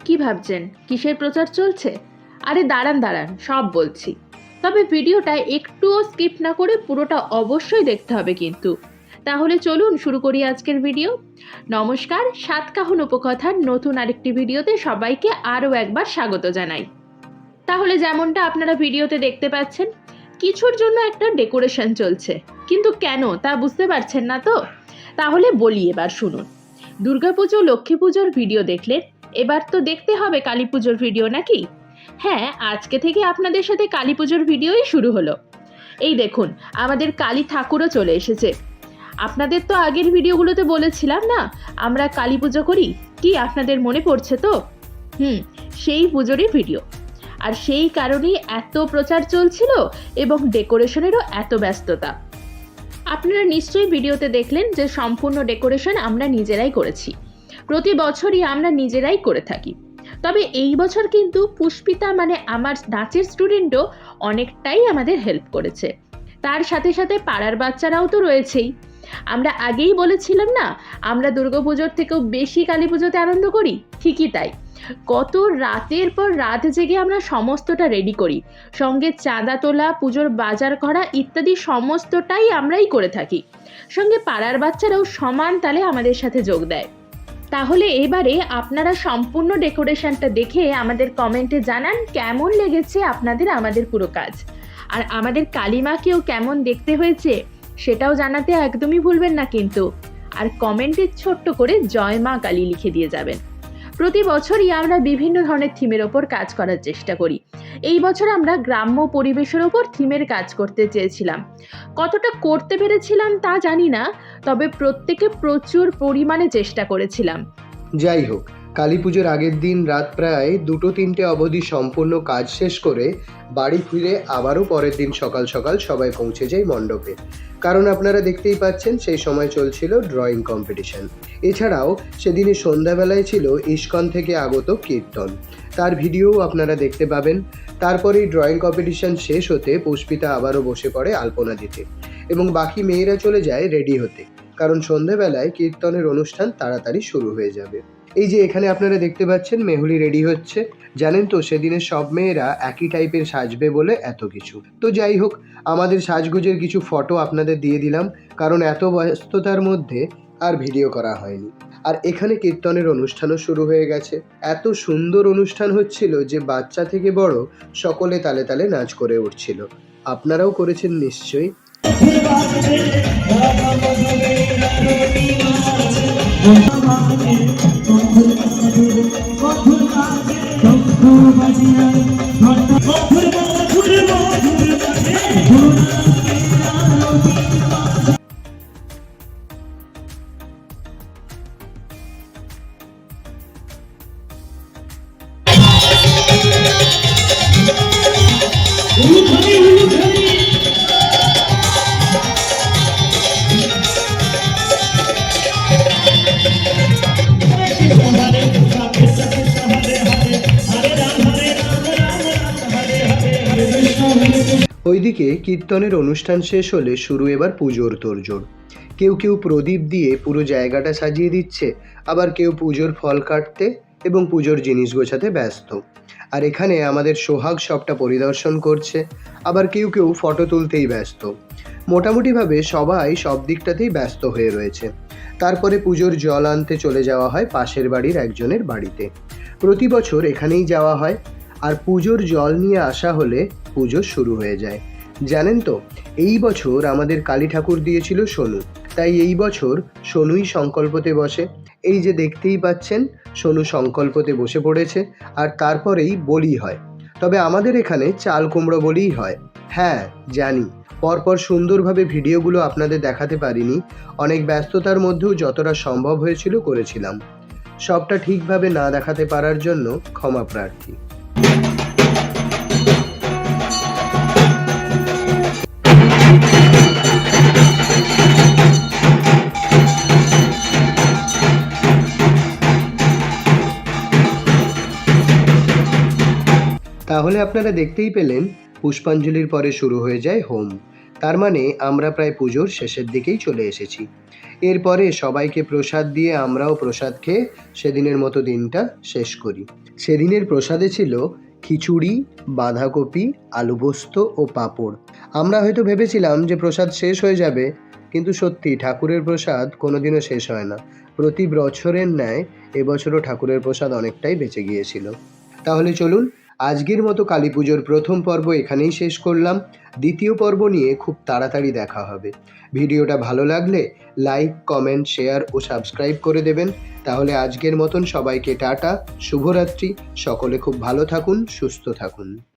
কি ভাবছেন? কিসের প্রচার চলছে? আরে দাঁড়ান দাঁড়ান, সব বলছি। তবে ভিডিওটা একটুও স্কিপ না করে পুরোটা অবশ্যই দেখতে হবে কিন্তু। তাহলে চলুন শুরু করি আজকের ভিডিও। নমস্কার, সাতকাহন উপকথার নতুন আরেকটি ভিডিওতে সবাইকে আরও একবার স্বাগত জানাই। তাহলে যেমনটা আপনারা ভিডিওতে দেখতে পাচ্ছেন, কিছুর জন্য একটা ডেকোরেশন চলছে। কিন্তু কেন, তা বুঝতে পারছেন না তো? তাহলে বলি এবার শুনুন। দুর্গাপুজো লক্ষ্মী পুজোর ভিডিও দেখলেন এবার তো দেখতে হবে কালী পুজোর ভিডিও নাকি? হ্যাঁ আজকে থেকে আপনাদের সাথে কালী পুজোর ভিডিওই শুরু হলো। এই দেখুন, আমাদের কালী ঠাকুরও চলে এসেছে। আপনাদের তো আগের ভিডিওগুলোতে বলেছিলাম না, আমরা কালী পুজো করি? কি আপনাদের মনে পড়ছে তো? হুম, সেই পুজোরই ভিডিও আর সেই কারণেই এত প্রচার চলছিল এবং ডেকোরেশনেরও এত ব্যস্ততা। আপনারা নিশ্চয়ই ভিডিওতে দেখলেন যে সম্পূর্ণ ডেকোরেশন আমরা নিজেরাই করেছি। প্রতি বছরই আমরা নিজেরাই করে থাকি। তবে এই বছর কিন্তু পুষ্পিতা মানে আমার নাচের স্টুডেন্টও অনেকটাই আমাদের হেল্প করেছে। তার সাথে সাথে পাড়ার বাচ্চারাও তো রয়েছেই। আমরা আগেই বলেছিলাম না, আমরা দুর্গাপুজোর থেকেও বেশি কালী পুজোতে আনন্দ করি? ঠিকই তাই। কত রাতের পর রাত জেগে আমরা সমস্তটা রেডি করি। সঙ্গে চাঁদা তোলা, পুজোর বাজার করা ইত্যাদি সমস্তটাই আমরাই করে থাকি। সঙ্গে পাড়ার বাচ্চারাও সমান তালে আমাদের সাথে যোগ দেয়। তাহলে এবারে আপনারা সম্পূর্ণ ডেকোরেশনটা দেখে আমাদের কমেন্টে জানান কেমন লেগেছে আপনাদের আমাদের পুরো কাজ। আর আমাদের কালিমাকেও কেমন দেখতে হয়েছে সেটাও জানাতে একদমই ভুলবেন না কিন্তু। আর কমেন্টে ছোট্ট করে জয় মা কালী লিখে দিয়ে যাবেন। প্রতি বছরই আমরা বিভিন্ন ধরনের থিমের ওপর কাজ করার চেষ্টা করি। এই বছর আমরা গ্রাম্য পরিবেশের ওপর থিমের কাজ করতে চেয়েছিলাম। কতটা করতে পেরেছিলাম তা জানি না তবে প্রত্যেকে প্রচুর পরিমাণে চেষ্টা করেছিলাম। যাই হোক, কালী পুজোর আগের দিন রাত প্রায় দুটো তিনটে অবধি সম্পূর্ণ কাজ শেষ করে বাড়ি ফিরে আবারও পরের দিন সকাল সকাল সবাই পৌঁছে যায় মণ্ডপে। কারণ আপনারা দেখতেই পাচ্ছেন, সেই সময় চলছিল ড্রয়িং কম্পিটিশন এছাড়াও সেদিনে সন্ধ্যাবেলায় ছিল ইস্কন থেকে আগত কীর্তন। তার ভিডিওও আপনারা দেখতে পাবেন। তারপরেই ড্রয়িং কম্পিটিশন শেষ হতে পুষ্পিতা আবারও বসে পড়ে আলপনা দিতে। এবং বাকি মেয়েরা চলে যায় রেডি হতে। কারণ সন্ধেবেলায় কীর্তনের অনুষ্ঠান তাড়াতাড়ি শুরু হয়ে যাবে। এই যে এখানে আপনারা দেখতে পাচ্ছেন, মেহুলি রেডি হচ্ছে। জানেন তো, সেদিনে সব মেয়েরা একই টাইপের সাজবে বলে এত কিছু। তো যাই হোক, আমাদের সাজগুজের কিছু ফটো আপনাদের দিয়ে দিলাম, কারণ এত ব্যস্ততার মধ্যে আর ভিডিও করা হয়নি। আর এখানে কীর্তনের অনুষ্ঠানও শুরু হয়ে গেছে। এত সুন্দর অনুষ্ঠান হচ্ছিল যে বাচ্চা থেকে বড় সকলে তালে তালে নাচ করে উঠছিল। আপনারাও করেছেন নিশ্চয়ই। ওইদিকে কীর্তনের অনুষ্ঠান শেষ হলে শুরু এবার পুজোর তোড়জোড়। কেউ কেউ প্রদীপ দিয়ে পুরো জায়গাটা সাজিয়ে দিচ্ছে, আবার কেউ পুজোর ফল কাটতে এবং পুজোর জিনিস গোছাতে ব্যস্ত। আর এখানে আমাদের সোহাগ সবটা পরিদর্শন করছে, আবার কেউ কেউ ফটো তুলতেই ব্যস্ত। মোটামুটিভাবে সবাই সব দিকটাতেই ব্যস্ত হয়ে রয়েছে। তারপরে পুজোর জল আনতে চলে যাওয়া হয় পাশের বাড়ির একজনের বাড়িতে। প্রতি বছর এখানেই যাওয়া হয় আর পুজোর জল নিয়ে আসা হলে পুজো শুরু হয়ে যায়। জানেন তো, এই বছর আমাদের কালী ঠাকুর দিয়েছিল সোনু। তাই এই বছর সোনুই সংকল্পতে বসে। এই যে দেখতেই পাচ্ছেন, সোনু সংকল্পতে বসে পড়েছে আর তারপরেই বলি হয়। তবে আমাদের এখানে চাল কুমড়ো বলেই হয়। হ্যাঁ জানি। পরপর সুন্দরভাবে ভিডিওগুলো আপনাদের দেখাতে পারিনি। অনেক ব্যস্ততার মধ্যেও যতটা সম্ভব হয়েছিল করেছিলাম। সবটা ঠিকভাবে না দেখাতে পারার জন্য ক্ষমা প্রার্থী। তাহলে আপনারা দেখতেই পেলেন পুষ্পাঞ্জলির পরে শুরু হয়ে যায় হোম। তার মানে আমরা প্রায় পুজোর শেষের দিকেই চলে এসেছি। এরপরে সবাইকে প্রসাদ দিয়ে আমরাও প্রসাদ খেয়ে সেদিনের মতো দিনটা শেষ করি। সেদিনের প্রসাদে ছিল খিচুড়ি, বাঁধাকপি, আলু পোস্ত ও পাঁপড়। আমরা হয়তো ভেবেছিলাম যে প্রসাদ শেষ হয়ে যাবে, কিন্তু সত্যি ঠাকুরের প্রসাদ কোনোদিনও শেষ হয় না। প্রতি বছরের ন্যায় এবছরও ঠাকুরের প্রসাদ অনেকটাই বেঁচে গিয়েছিল। তাহলে চলুন আজকের মতো কালী পুজোর প্রথম পর্ব এখানেই শেষ করলাম। দ্বিতীয় পর্ব নিয়ে খুব তাড়াতাড়ি দেখা হবে। ভিডিওটা ভালো লাগলে লাইক, কমেন্ট, শেয়ার ও সাবস্ক্রাইব করে দেবেন। তাহলে আজকের মতন সবাইকে টাটা, শুভরাত্রি, সকলে খুব ভালো থাকুন, সুস্থ থাকুন।